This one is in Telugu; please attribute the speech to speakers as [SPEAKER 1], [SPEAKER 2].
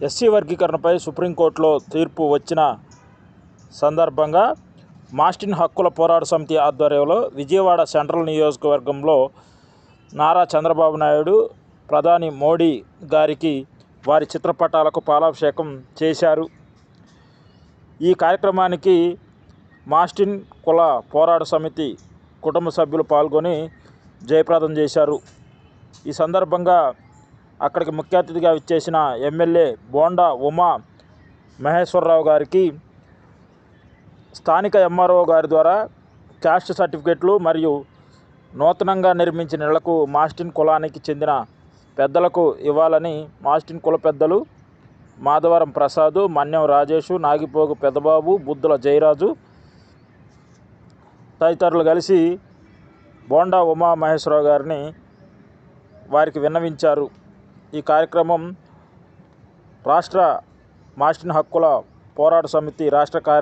[SPEAKER 1] ఎస్సీ వర్గీకరణపై సుప్రీంకోర్టులో తీర్పు వచ్చిన సందర్భంగా మాస్టిన్ హక్కుల పోరాట సమితి ఆధ్వర్యంలో విజయవాడ సెంట్రల్ నియోజకవర్గంలో నారా చంద్రబాబు నాయుడు ప్రధాని మోడీ గారికి వారి చిత్రపటాలకు పాలాభిషేకం చేశారు. ఈ కార్యక్రమానికి మాస్టిన్ కుల పోరాట సమితి కుటుంబ సభ్యులు పాల్గొని జయప్రదం చేశారు. ఈ సందర్భంగా అక్కడికి ముఖ్య అతిథిగా విచ్చేసిన ఎమ్మెల్యే బోండా ఉమా మహేశ్వరరావు గారికి స్థానిక ఎంఆర్ఓ గారి ద్వారా క్యాస్ట్ సర్టిఫికెట్లు మరియు నూతనంగా నిర్మించిన ఇళ్ళకు మాస్టిన్ కులానికి చెందిన పెద్దలకు ఇవ్వాలని మాస్టిన్ కుల పెద్దలు మాధవరం ప్రసాదు మన్యం రాజేషు నాగిపోగు పెద్దబాబు బుద్ధుల జయరాజు తదితరులు కలిసి బోండా ఉమా మహేశ్వరరావు గారిని వారికి విన్నవించారు. ఈ కార్యక్రమం రాష్ట్ర మాస్టిన్ హక్కుల పోరాట సమితి రాష్ట్ర కార్య